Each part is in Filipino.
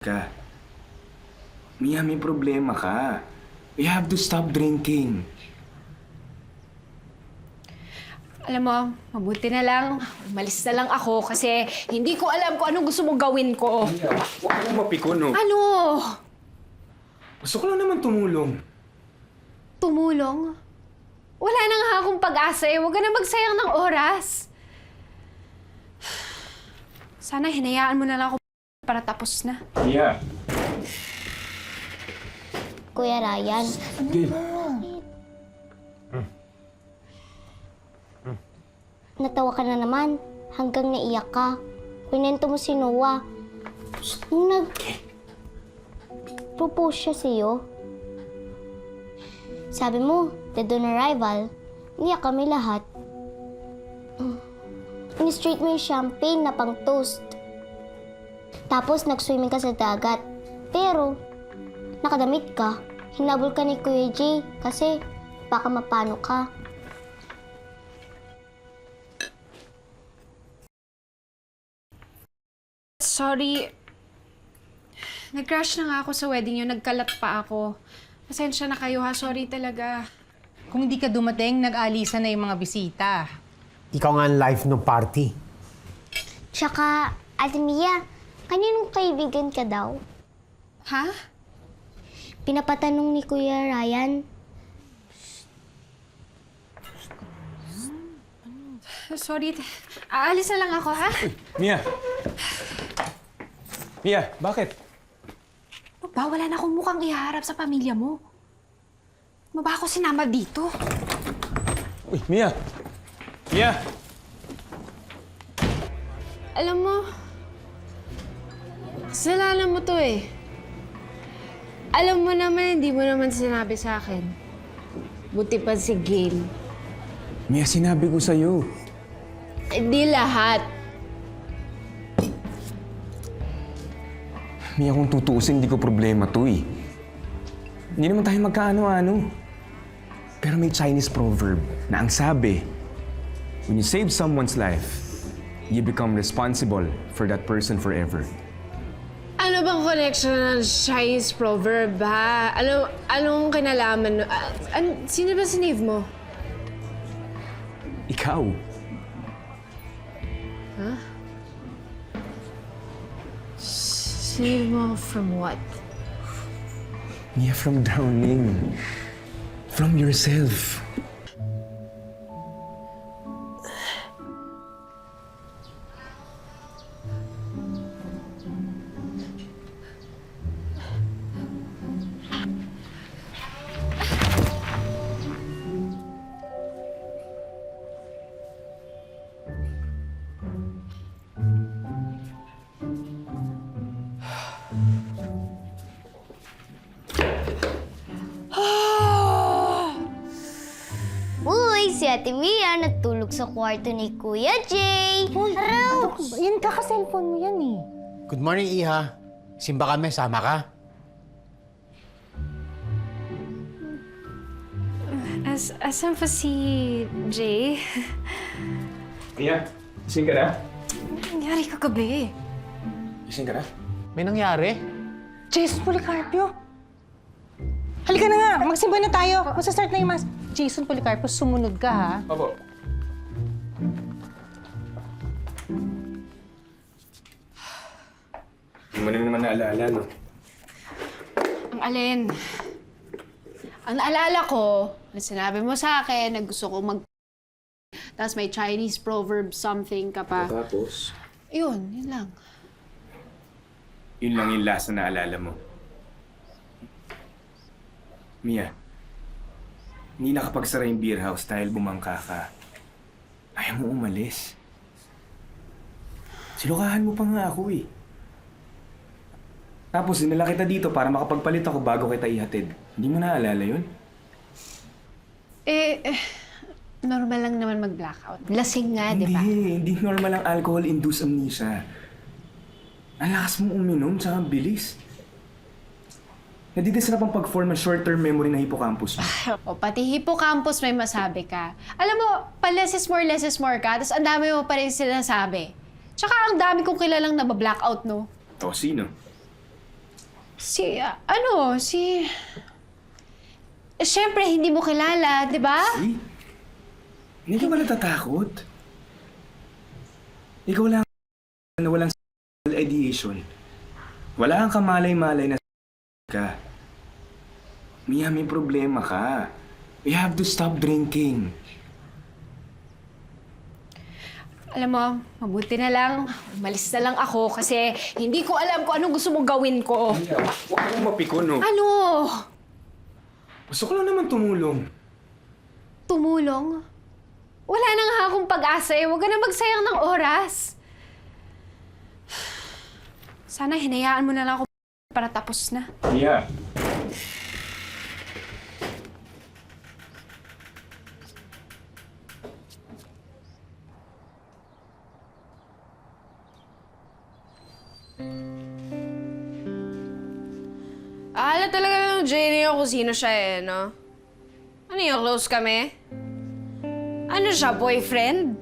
ka. Mia, may problema ka. We have to stop drinking. Alam mo, mabuti na lang. Umalis na lang ako kasi hindi ko alam kung anong gusto mong gawin ko. Mia, huwag mo mapikuno. Ano? Gusto ko lang naman tumulong. Tumulong? Wala na nga akong pag-asa eh. Huwag ka na magsayang ng oras. Sana hinayaan mo na lang ako para tapos na. Mia. Kuya Ryan. Gabe. Natawa ka na naman hanggang naiyak ka. Kwento mo si Noah. Nung nag... propose siya sa'yo. Sabi mo, dead on arrival, niyak kami lahat. Mm. In-straight mo yung champagne na pang toast. Tapos nag-swimming ka sa dagat. Pero, nakadamit ka. Hinabol ka ni Kuya Jay kasi baka mapano ka. Sorry. Nag-crash na nga ako sa wedding niyo. Nagkalat pa ako. Pasensya na kayo ha. Sorry talaga. Kung di ka dumating, nag-alisan na yung mga bisita. Ikaw nga ang life ng party. Tsaka, Ate Mia, kaninong kaibigan ka daw? Ha? Pinapatanong ni Kuya Ryan. Sorry. Aalis na lang ako ha. Mia. Mia, bakit? Ano ba? Wala na akong mukhang iharap sa pamilya mo. Ano ba ako sinama dito? Uy, Mia. Mia. Alam mo, kasalanan mo to eh. Alam mo naman, hindi mo naman sinabi sa akin. Buti pa si Gail. Mia, sinabi ko sa'yo. Hindi lahat. Mia, kung tutuusin, hindi ko problema to eh. Hindi naman tayo magkaano-ano. Pero may Chinese proverb na ang sabi, when you save someone's life, you become responsible for that person forever. Ano bang connection ng Chinese proverb, ha? Ano, anong kinalaman? Ah, an, sino ba sinave mo? Ikaw. Sinave mo from what? Mia, from drowning. From yourself. Ate Mia natulog sa kwarto ni Kuya Jay. Araw! Yan, kaka-cellphone mo yan eh. Good morning, Iha. Simba kami, sama ka. As, asan pa si Jay? Mia, ising ka na? Nangyari kagabi. Ising ka na? May nangyari? Jason Policarpio! Halika na nga, magsimba na tayo. Magsa-start na yung mas... Jason Policarpio, sumunod ka ha. Opo. Hindi mo na naman naalala, no? Ang alin? Ang naalala ko, na sinabi mo sa akin na gusto ko mag... Tapos may Chinese proverb something ka pa. Tapos? Yun, yun lang. Yun lang yung last na naalala mo. Mia, hindi nakapagsara yung beer house dahil bumangka ka. Ayaw mo umalis. Silukahan mo pa nga ako eh. Tapos dinala kita dito para makapagpalit ako bago kita ihatid. Hindi mo naalala yun? Eh, eh, normal lang naman mag-blackout. Lasing nga, di ba? Hindi, hindi normal ang alcohol-induced amnesia. Ang lakas mong uminom, tsaka ang bilis. Nadidisrupt ang pag-form ng short-term memory ng hippocampus mo. O pati hippocampus may masabi ka. Alam mo, pa less is more, less is more ka, tapos ang dami mo pa rin sinasabi. Tsaka ang dami kong kilalang nabablackout, no? O, sino? Si, ah, ano, si... Eh, Siyempre, hindi mo kilala, di ba? Eh? Hindi ka ba natatakot? Ikaw lang na walang ideation. Wala kang kamalay-malay na ka. Mia, may problema ka. We have to stop drinking. Alam mo, mabuti na lang. Umalis na lang ako kasi hindi ko alam kung anong gusto mong gawin ko. Mia, huwag kang mapikon, no? Ano? Gusto ko lang naman tumulong. Tumulong? Wala na nga akong pag-asa eh. Huwag ka na magsayang ng oras. Sana hinayaan mo na lang ako para tapos na. Mia. Aala talaga ng Jenny kung sino siya eh, no? Ano yung close kami? Ano siya, boyfriend?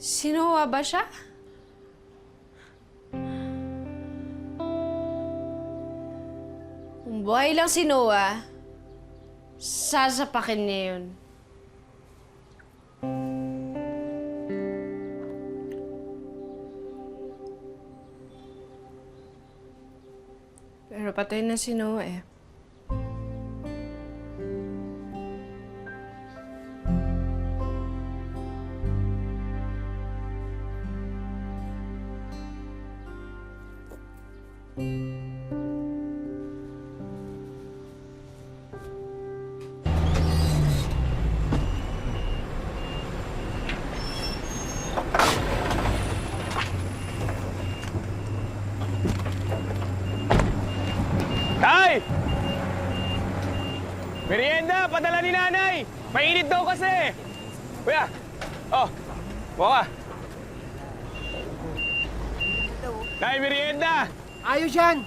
Sinuwa ba siya? Kung buhay lang si Noah, sasapakin niya yun. Pero patay na si Noah eh. Mainit daw kasi! Kuya! Oh, buka ka. Nay, merienda! Ayos yan!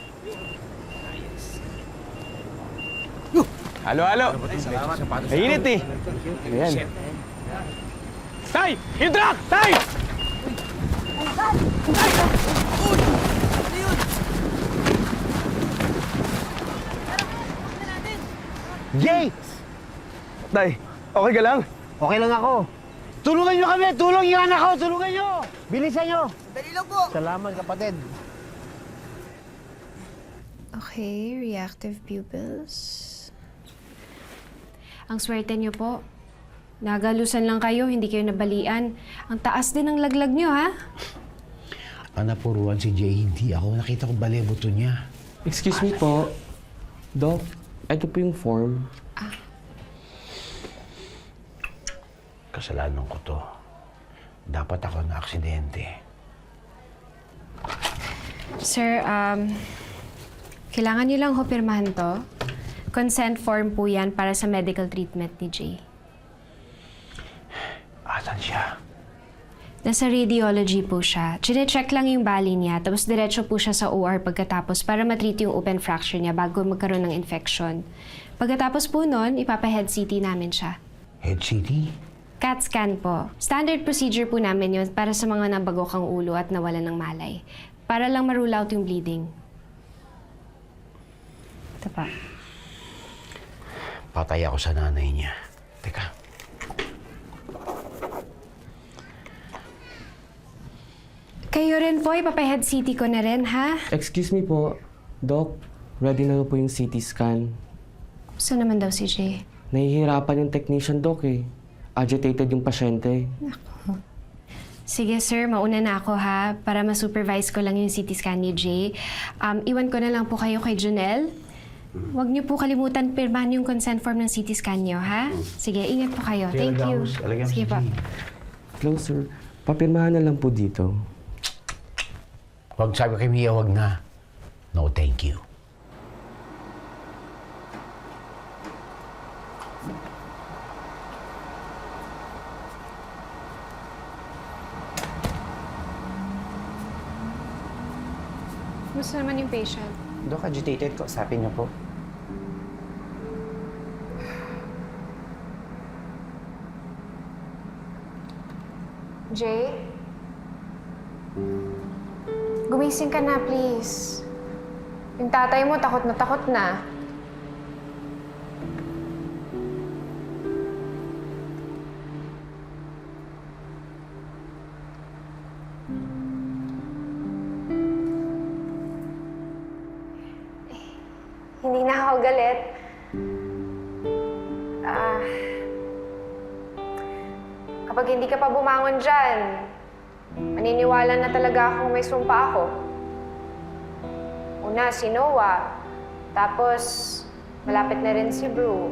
Halo, halo. Mainit eh. Ayan. Tay! Yung truck! Tay! Jay! Tay, okay ka lang? Okay lang ako. Tulungan nyo kami! Tulong yung anak ko! Tulungan nyo! Bilisan nyo! Dali lang po! Salamat kapatid. Okay, reactive pupils. Ang swerte niyo po. Nagalusan lang kayo, hindi kayo nabalian. Ang taas din ng laglag niyo, ha? Ang napuruan si Jay, hindi ako. Nakita ko balebuto niya. Excuse me po. Doc, ito po yung form. Kasalanan ko to. Dapat ako na aksidente. Sir, um, kailangan niyo lang ho pirmahan to. Consent form po yan para sa medical treatment ni Jay. Asan siya? Nasa radiology po siya. Chine-check lang yung bali niya, tapos diretso po siya sa OR pagkatapos para matreat yung open fracture niya bago magkaroon ng infection. Pagkatapos po nun, ipapa-head CT namin siya. Head City? CAT scan po. Standard procedure po namin yun para sa mga nabagok ang ulo at nawalan ng malay. Para lang ma-rule out yung bleeding. Ito pa. Patay ako sa nanay niya. Teka. Kayo rin po, ipapa-head CT ko na rin, ha? Excuse me po. Doc, ready na po yung CT scan. Gusto naman daw si Jay. Nahihirapan yung technician, Doc eh. Agitated yung pasyente. Sige sir, mauna na ako ha, para ma-supervise ko lang yung CT scan ni Jay. Um, iwan ko na lang po kayo kay Junel. Huwag niyo po kalimutan pirmahan yung consent form ng CT scan niyo, ha? Sige, ingat po kayo. Thank you. Sige po. Closer. Papirmahan na lang po dito. Huwag sabi kay Mia, huwag na. No, thank you. Gusto naman yung patient. Dok, agitated ko. Sabi niyo po. Jay? Gumising ka na, please. Yung tatay mo, takot na takot na. Kapag hindi ka pa bumangon dyan, maniniwala na talaga akong may sumpa ako. Una, si Noah. Tapos, malapit na rin si Bru.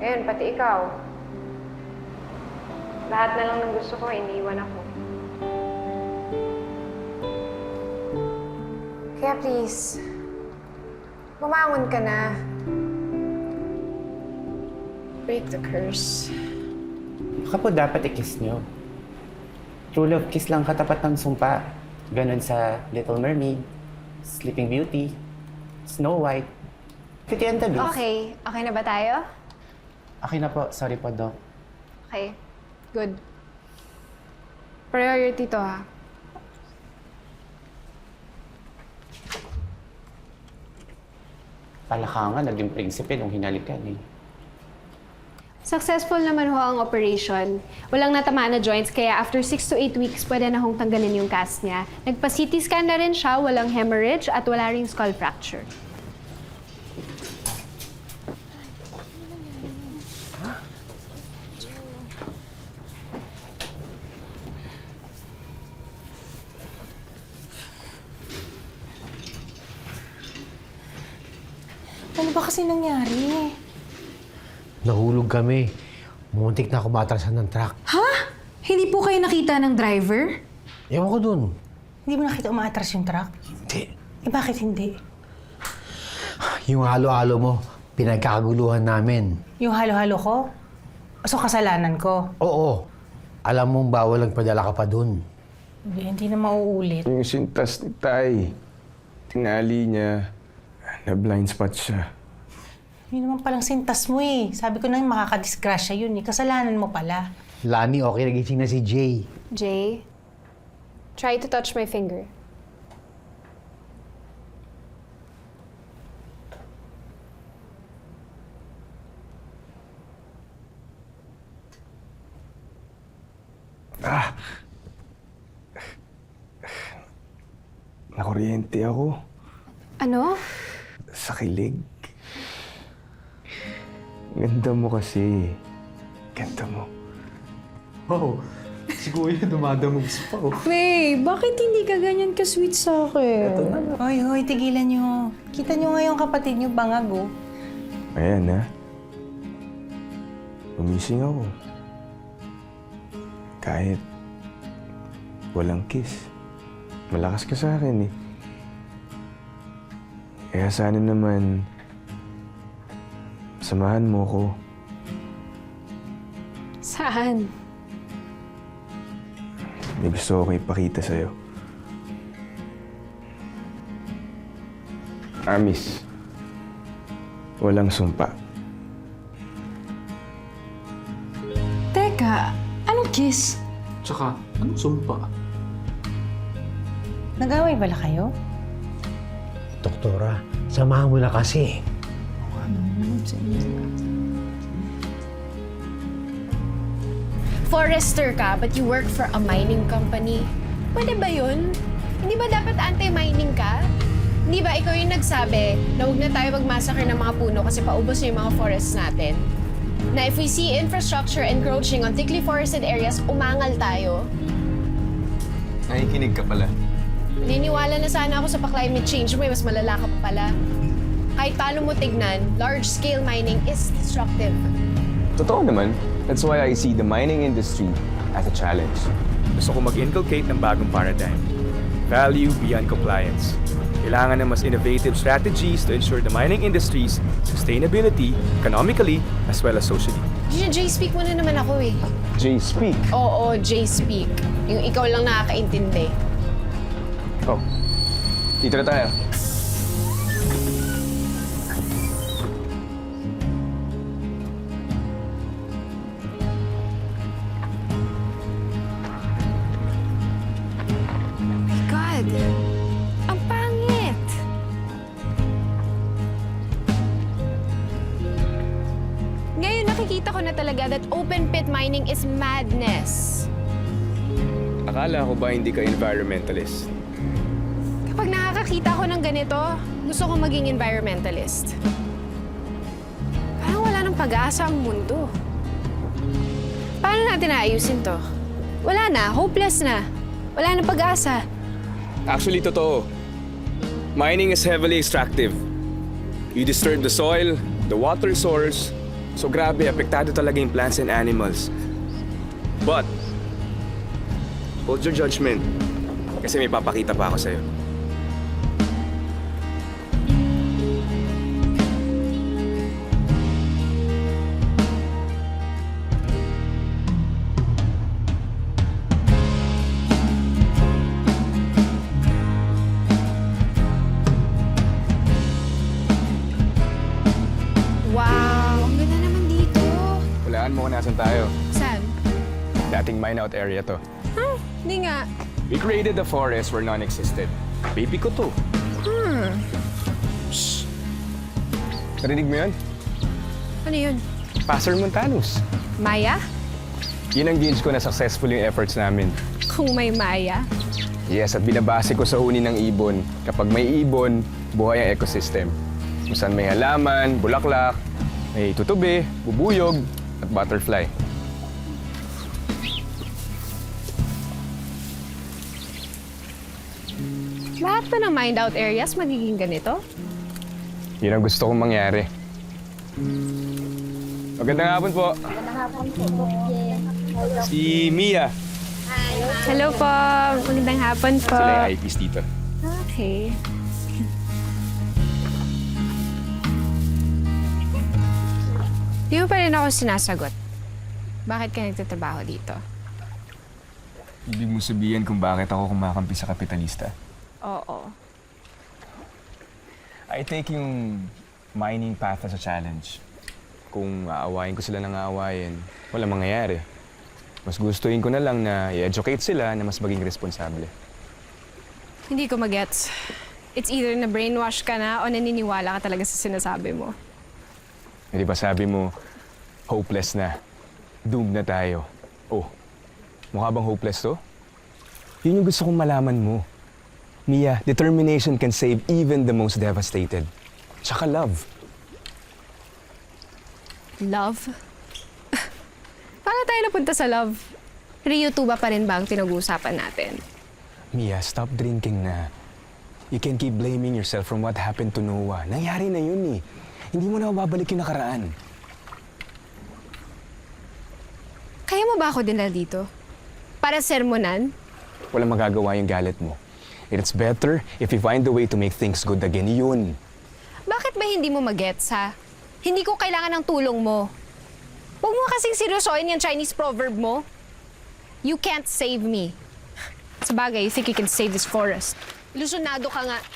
Ngayon, pati ikaw. Lahat na lang ng gusto ko, iniiwan ako. Kaya please, bumangon ka na. Break the curse. Baka po dapat i-kiss nyo. True love kiss lang katapat ng sumpa. Ganon sa Little Mermaid, Sleeping Beauty, Snow White, Beauty and the Beast. Okay, okay na ba tayo? Okay na po. Sorry po, Doc. Okay, good. Priority to ha. Palakangan, naging prinsipe nung hinalikan eh. Successful naman ho ang operation. Walang natamaan na joints, kaya after 6 to 8 weeks, pwede na hong tanggalin yung cast niya. Nagpa-CT scan na rin siya, walang hemorrhage at wala ring skull fracture. Ano ba kasi nangyari? Nahulog kami. Muntik na kumatrasan ng truck. Ha? Hindi po kayo nakita ng driver? Ewan ko dun. Hindi mo nakita umaatras yung truck? Hindi. Eh bakit hindi? Yung halo-halo mo, pinagkakaguluhan namin. Yung halo-halo ko? So kasalanan ko? Oo. Alam mong bawal ang padala ka pa dun. Hindi, hindi na mauulit. Yung sintas ni Tay, tingali niya, na blind spot siya. Yun naman palang sintas mo eh. Sabi ko na yung makakadisgrasya yun eh. Kasalanan mo pala. Lani, okay, nagising na si Jay. Jay, try to touch my finger. Nakuryente ako Ano? sa kilig. Ganda mo kasi. Ganda mo. Wow, si Kuya dumadamog pa oh. Faye, bakit hindi ka ganyan ka-sweet sa akin? Hoy, hoy, tigilan nyo. Kita nyo nga yung kapatid nyo, bangag oh. Ayan ha. Umising ako. Kahit walang kiss. Malakas ka sa akin eh. Kaya sana naman samahan mo ko. Saan? May gusto ko ipakita sa'yo. Amis. Walang sumpa. Teka, anong kiss? Tsaka, anong sumpa? Nag-away bala kayo? Doktora, samahan mo na kasi. Forester ka, but you work for a mining company. Pwede ba yun? Hindi ba dapat anti-mining ka? Hindi ba ikaw yung nagsabi na huwag na tayo magmassacre ng mga puno kasi paubos na yung mga forests natin? Na if we see infrastructure encroaching on thickly forested areas, umangal tayo? Nakikinig ka pala. Niniwala na sana ako sa pa-climate change mo, eh, mas malala ka pa pala. Kahit paano mo tignan, large-scale mining is destructive. Totoo naman. That's why I see the mining industry as a challenge. Gusto ko mag-inculcate ng bagong paradigm. Value beyond compliance. Kailangan ng mas innovative strategies to ensure the mining industry's sustainability, economically, as well as socially. J-speak mo na naman ako eh. Jay, speak. Oo, J-speak. Yung ikaw lang nakakaintindi. Oh. Dito na tayo. Talaga that open pit mining is madness. Akala ko ba hindi ka environmentalist? Kapag nakakakita ko ng ganito, gusto kong maging environmentalist. Parang wala nang pag-asa ang mundo. Paano natin naayusin to? Wala na, hopeless na. Wala nang pag-asa. Actually, totoo. Mining is heavily extractive. You disturb the soil, the water source. So grabe, apektado talaga yung plants and animals. But, hold your judgment. Kasi may papakita pa ako sa'yo. Dating mine out area to. Huh? Hindi nga. We created a forest where none existed. Baby ko to. Hmm. Shh. Narinig mo yun? Ano yun? Passer Montanus. Maya? Yun ang gauge ko na successful yung efforts namin. Kung may Maya. Yes, at binabase ko sa huni ng ibon. Kapag may ibon, buhay ang ecosystem. Kung saan may halaman, bulaklak, may tutubi, bubuyog, at butterfly. Ba ng mined out areas magiging ganito? Yun ang gusto kong mangyari. Magandang hapon po. Si Mia. Hello po. Magandang hapon po. Sila yung IPs dito. Okay. Di mo pa rin ako sinasagot. Bakit ka nagtatrabaho dito? Ibig mo sabihin kung bakit ako kumakampi sa kapitalista? Oo. I take yung mining path as a challenge. Kung aawayin ko sila ng aawayin, wala mangyayari. Mas gustuin ko na lang na i-educate sila na mas maging responsable. Hindi ko magets. It's either na brainwash ka na o naniniwala ka talaga sa sinasabi mo. Eh, di ba sabi mo, hopeless na. Doomed na tayo. Oh, mukha bang hopeless to? Yun yung gusto kong malaman mo. Mia, determination can save even the most devastated. Tsaka love. Love? Paano tayo napunta sa love? Rio Tuba pa rin ba ang pinag-uusapan natin? Mia, stop drinking na. You can keep blaming yourself from what happened to Noah. Nangyari na yun eh. Hindi mo na mababalik yung nakaraan. Kaya mo ba ako dinala dito? Para sermonan? Walang magagawa yung galit mo. It's better if you find a way to make things good again. Yun. Bakit ba hindi mo magets, ha? Hindi ko kailangan ng tulong mo. Huwag mo kasing seryosoin yung Chinese proverb mo. You can't save me. Sa bagay, you think you can save this forest. Ilusyonado ka nga.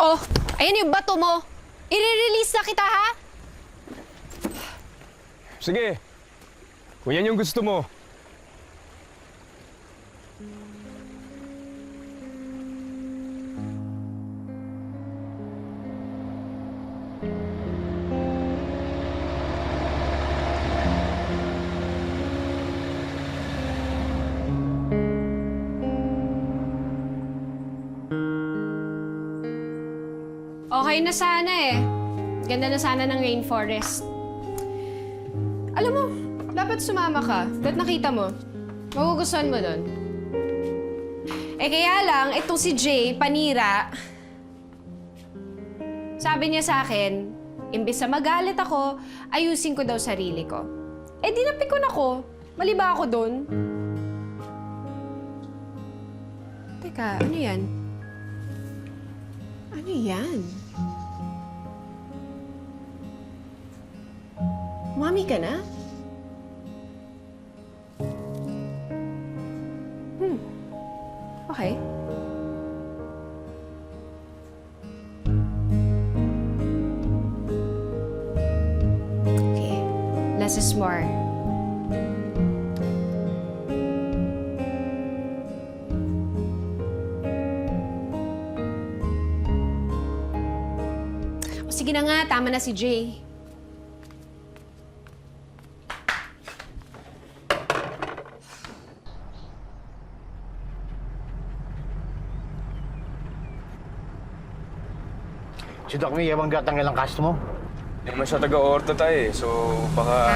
Oh, ayan yung bato mo. I-release na kita, ha? Sige. Kung yan yung gusto mo. Okay na sana eh. Ganda na sana ng rainforest. Alam mo, dapat sumama ka. Dapat nakita mo. Magugustuhan mo doon. Eh kaya lang, itong si Jay, panira, sabi niya sa akin, imbis na magalit ako, ayusin ko daw sarili ko. Eh di napikon ako. Mali ba ako doon? Teka, ano yan? Ano yan? Mami ka na? Hmm. Okay. Okay. Francis Moore. O sige na nga, tama na si Jay. Si Doc May, ewan gatang ilang cast mo. Hindi naman siya taga-orto tayo eh, so baka...